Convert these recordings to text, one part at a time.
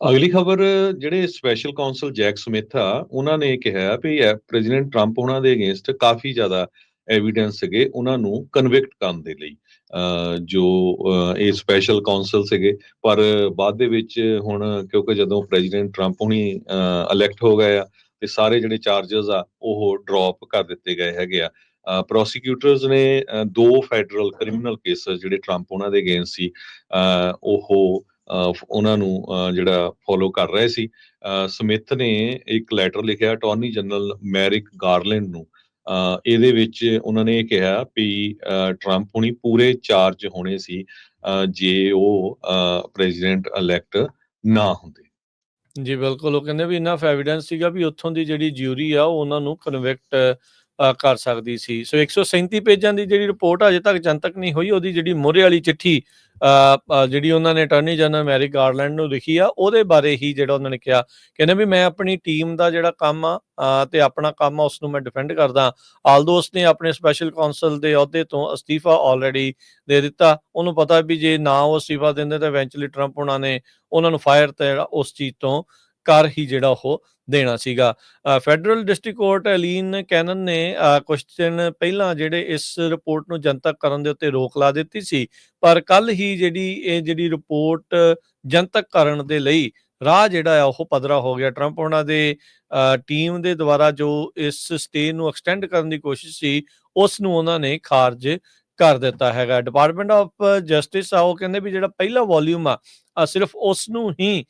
ਅਗਲੀ ਖਬਰ, ਜਿਹੜੇ ਸਪੈਸ਼ਲ ਕਾਉਂਸਲ ਜੈਕ ਸਮਿਥ ਆ, ਉਹਨਾਂ ਨੇ ਕਿਹਾ ਵੀ ਪ੍ਰੈਜ਼ੀਡੈਂਟ ਟਰੰਪ ਉਹਨਾਂ ਦੇ ਅਗੇਂਸਟ ਕਾਫੀ ਜ਼ਿਆਦਾ ਐਵੀਡੈਂਸ ਸੀਗੇ ਉਹਨਾਂ ਨੂੰ ਕਨਵਿਕਟ ਕਰਨ ਦੇ ਲਈ। ਜੋ ਇਹ ਸਪੈਸ਼ਲ ਕਾਉਂਸਲ ਸੀਗੇ, ਪਰ ਬਾਅਦ ਦੇ ਵਿੱਚ ਹੁਣ ਕਿਉਂਕਿ ਜਦੋਂ ਪ੍ਰੈਜ਼ੀਡੈਂਟ ਟਰੰਪ ਹੁਣੀ ਇਲੈਕਟ ਹੋ ਗਏ ਆ, ਤੇ ਸਾਰੇ ਜਿਹੜੇ ਚਾਰजेस ਆ, ਉਹ ਡ੍ਰੌਪ ਕਰ ਦਿੱਤੇ ਗਏ ਹੈਗੇ ਆ। ਪ੍ਰੋਸੀਕਿਊਟਰਸ ਨੇ ਦੋ ਫੈਡਰਲ ਕ੍ਰਿਮੀਨਲ ਕੇਸਸ ਜਿਹੜੇ ਟਰੰਪ ਉਹਨਾਂ ਦੇ ਅਗੇਂਸਟ ਸੀ, ਅਹ ਉਹ ਉਹਨਾਂ ਨੂੰ ਜਿਹੜਾ ਫੋਲੋ ਕਰ ਰਹੇ ਸੀ। ਸਮਿਥ ਨੇ ਇੱਕ ਲੈਟਰ ਲਿਖਿਆ ਅਟਾਰਨੀ ਜਨਰਲ ਮੈਰਿਕ ਗਾਰਲੈਂਡ ਨੂੰ। ਇਹਦੇ ਵਿੱਚ ਉਹਨਾਂ ਨੇ ਇਹ ਕਿਹਾ ਵੀ ਟਰੰਪ ਹੁਣੀ ਪੂਰੇ ਚਾਰਜ ਹੋਣੇ ਸੀ ਜੇ ਉਹ ਪ੍ਰੈਜ਼ੀਡੈਂਟ ਇਲੈਕਟ ਨਾ ਹੁੰਦੇ। ਜੀ ਬਿਲਕੁਲ, ਉਹ ਕਹਿੰਦੇ ਵੀ ਇਨਫ ਐਵੀਡੈਂਸ ਸੀਗਾ ਵੀ ਉੱਥੋਂ ਦੀ ਜਿਹੜੀ ਜਿਊਰੀ ਆ ਉਹਨਾਂ ਨੂੰ ਕਨਵਿਕਟ ਕਰ ਸਕਦੀ ਸੀ। ਸੋ 137 ਪੇਜਾਂ ਦੀ ਜਿਹੜੀ ਰਿਪੋਰਟ ਅਜੇ ਤੱਕ ਜਨਤਕ ਨਹੀਂ ਹੋਈ, ਉਹਦੀ ਜਿਹੜੀ ਮੋਹਰੇ ਵਾਲੀ ਚਿੱਠੀ ਜਿਹੜੀ ਉਹਨਾਂ ਨੇ ਅਟਾਰਨੀ ਜਨਰਲ ਮੈਰੀ ਗਾਰਲੈਂਡ ਨੂੰ ਲਿਖੀ ਆ, ਉਹਦੇ ਬਾਰੇ ਹੀ ਜਿਹੜਾ ਉਹਨਾਂ ਨੇ ਕਿਹਾ, ਕਹਿੰਦੇ ਵੀ ਮੈਂ ਆਪਣੀ ਟੀਮ ਦਾ ਜਿਹੜਾ ਕੰਮ ਆ ਤੇ ਆਪਣਾ ਕੰਮ ਆ ਉਸ ਨੂੰ ਮੈਂ ਡਿਫੈਂਡ ਕਰਦਾ। ਆਲਦੋ ਉਸਨੇ ਆਪਣੇ ਸਪੈਸ਼ਲ ਕਾਉਂਸਲ ਦੇ ਅਹੁਦੇ ਤੋਂ ਅਸਤੀਫਾ ਆਲਰੇਡੀ ਦੇ ਦਿੱਤਾ। ਉਹਨੂੰ ਪਤਾ ਵੀ ਜੇ ਨਾ ਉਹ ਅਸਤੀਫਾ ਦਿੰਦੇ ਤਾਂ ਇਵੈਂਚੁਅਲੀ ਟਰੰਪ ਉਹਨਾਂ ਨੇ, ਉਹਨਾਂ ਨੂੰ ਫਾਇਰ ਤੇ ਉਸ ਚੀਜ਼ ਤੋਂ ਕਰ ਹੀ ਜਿਹੜਾ ਉਹ ਦੇਣਾ ਸੀਗਾ। Federal district court Aileen Cannon ਨੇ ਕੁਝ ਦਿਨ ਪਹਿਲਾਂ ਜਿਹੜੇ ਇਸ ਰਿਪੋਰਟ ਨੂੰ ਜਨਤਕ ਕਰਨ ਦੇ ਉੱਤੇ ਰੋਕ ਲਾ ਦਿੱਤੀ ਸੀ, ਪਰ ਕੱਲ ਹੀ ਜਿਹੜੀ ਇਹ ਜਿਹੜੀ ਰਿਪੋਰਟ ਜਨਤਕ ਕਰਨ ਦੇ ਲਈ ਰਾਹ ਜਿਹੜਾ ਆ ਉਹ ਪਦਰਾ ਹੋ ਗਿਆ। ਟਰੰਪ ਉਹਨਾਂ ਦੇ ਟੀਮ ਦੇ ਦੁਆਰਾ ਜੋ ਇਸ ਸਟੇ ਨੂੰ ਐਕਸਟੈਂਡ ਕਰਨ ਦੀ ਕੋਸ਼ਿਸ਼ ਸੀ, ਉਸ ਨੂੰ ਉਹਨਾਂ ਨੇ ਖਾਰਜ ਕਰ ਦਿੱਤਾ ਹੈਗਾ। ਡਿਪਾਰਟਮੈਂਟ ਆਫ ਜਸਟਿਸ ਆ, ਉਹ ਕਹਿੰਦੇ ਵੀ ਜਿਹੜਾ ਪਹਿਲਾ ਵੋਲਿਊਮ ਆ ਸਿਰਫ ਉਸ ਨੂੰ ਹੀ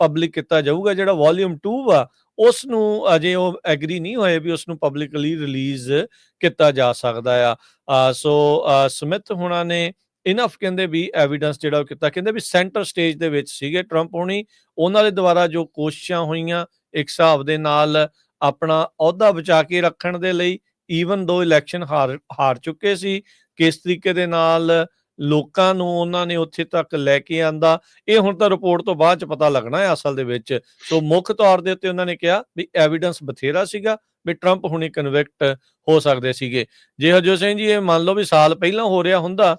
ਪਬਲਿਕ ਕੀਤਾ ਜਾਊਗਾ, ਜਿਹੜਾ ਵੋਲਿਊਮ 2 ਆ ਉਸ ਨੂੰ ਅਜੇ ਉਹ ਐਗਰੀ ਨਹੀਂ ਹੋਏ ਵੀ ਉਸ ਨੂੰ ਪਬਲਿਕਲੀ ਰਿਲੀਜ਼ ਕੀਤਾ ਜਾ ਸਕਦਾ ਆ। ਸੋ ਸਮਿਥ ਹੁਣਾਂ ਨੇ ਇਨਫ ਕਹਿੰਦੇ ਵੀ ਐਵੀਡੈਂਸ ਜਿਹੜਾ ਉਹ ਕੀਤਾ। ਕਹਿੰਦੇ ਵੀ ਸੈਂਟਰ ਸਟੇਜ ਦੇ ਵਿੱਚ ਸੀਗੇ ਟਰੰਪ ਹੋਣੀ। ਉਹਨਾਂ ਦੇ ਦੁਆਰਾ ਜੋ ਕੋਸ਼ਿਸ਼ਾਂ ਹੋਈਆਂ, ਇੱਕ ਹਿਸਾਬ ਦੇ ਨਾਲ ਆਪਣਾ ਅਹੁਦਾ ਬਚਾ ਕੇ ਰੱਖਣ ਦੇ ਲਈ ਈਵਨ ਦੋ ਇਲੈਕਸ਼ਨ ਹਾਰ ਹਾਰ ਚੁੱਕੇ ਸੀ, ਕਿਸ ਤਰੀਕੇ ਦੇ ਨਾਲ ਲੋਕਾਂ ਨੂੰ ਉਹਨਾਂ ਨੇ ਉੱਥੇ ਤੱਕ ਲੈ ਕੇ ਆਂਦਾ। ਇਹ ਹੁਣ ਤਾਂ ਰਿਪੋਰਟ ਤੋਂ ਬਾਅਦ ਚ ਪਤਾ ਲੱਗਣਾ ਹੈ ਅਸਲ ਦੇ ਵਿੱਚ। ਸੋ ਮੁੱਖ ਤੌਰ ਦੇ ਉੱਤੇ ਉਹਨਾਂ ਨੇ ਕਿਹਾ ਵੀ ਐਵੀਡੈਂਸ ਬਥੇਰਾ ਸੀਗਾ ਵੀ ਟਰੰਪ ਹੁਣੇ ਕਨਵਿਕਟ ਹੋ ਸਕਦੇ ਸੀਗੇ। ਜੇ ਹਜੋ ਸਿੰਘ ਜੀ, ਇਹ ਮੰਨ ਲਓ ਵੀ ਸਾਲ ਪਹਿਲਾਂ ਹੋ ਰਿਹਾ ਹੁੰਦਾ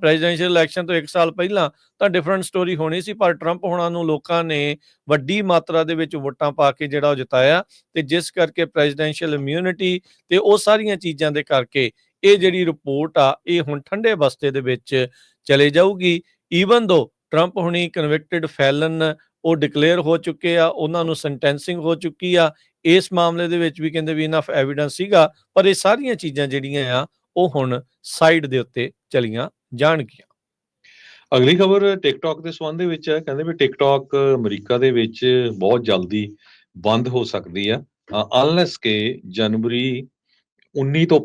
ਪ੍ਰੈਜ਼ੀਡੈਂਸ਼ੀਅਲ ਇਲੈਕਸ਼ਨ ਤੋਂ 1 ਸਾਲ ਪਹਿਲਾਂ, ਤਾਂ ਡਿਫਰੈਂਟ ਸਟੋਰੀ ਹੋਣੀ ਸੀ, ਪਰ ਟਰੰਪ ਹੁਣਾਂ ਨੂੰ ਲੋਕਾਂ ਨੇ ਵੱਡੀ ਮਾਤਰਾ ਦੇ ਵਿੱਚ ਵੋਟਾਂ ਪਾ ਕੇ ਜਿਹੜਾ ਉਹ ਜਿਤਾਇਆ ਤੇ ਜਿਸ ਕਰਕੇ ਪ੍ਰੈਜ਼ੀਡੈਂਸ਼ੀਅਲ ਇਮਿਊਨਿਟੀ ਤੇ ਉਹ ਸਾਰੀਆਂ ਚੀਜ਼ਾਂ ਦੇ ਕਰਕੇ ਇਹ ਜਿਹੜੀ ਰਿਪੋਰਟ ਆ, ਇਹ ਹੁਣ ਠੰਡੇ ਬਸਤੇ ਦੇ ਵਿੱਚ ਚਲੇ ਜਾਊਗੀ। ਈਵਨ ਦੋ ਟਰੰਪ ਹੁਣੀ ਕਨਵਿਕਟਡ ਫੈਲਨ ਉਹ ਡਿਕਲੇਅਰ ਹੋ ਚੁੱਕੇ ਆ, ਉਹਨਾਂ ਨੂੰ ਸੈਂਟੈਂਸਿੰਗ ਹੋ ਚੁੱਕੀ ਆ। ਇਸ ਮਾਮਲੇ ਦੇ ਵਿੱਚ ਵੀ ਕਹਿੰਦੇ ਵੀ ਇਨਫ ਐਵੀਡੈਂਸ ਸੀਗਾ, ਪਰ ਇਹ ਸਾਰੀਆਂ ਚੀਜ਼ਾਂ ਜਿਹੜੀਆਂ ਆ, ਉਹ ਹੁਣ ਸਾਈਡ ਦੇ ਉੱਤੇ ਚਲੀਆਂ ਜਾਣਗੀਆਂ। ਅਗਲੀ ਖਬਰ ਟਿਕਟੌਕ ਦੇ ਸੰਬੰਧ ਦੇ ਵਿੱਚ ਹੈ ਕਹਿੰਦੇ ਵੀ ਟਿਕਟੌਕ ਅਮਰੀਕਾ ਦੇ ਵਿੱਚ ਬਹੁਤ ਜਲਦੀ ਬੰਦ ਹੋ ਸਕਦੀ ਆ। ਅਨਲੈਸ ਕਿ ਜਨਵਰੀ 19 ਤੋਂ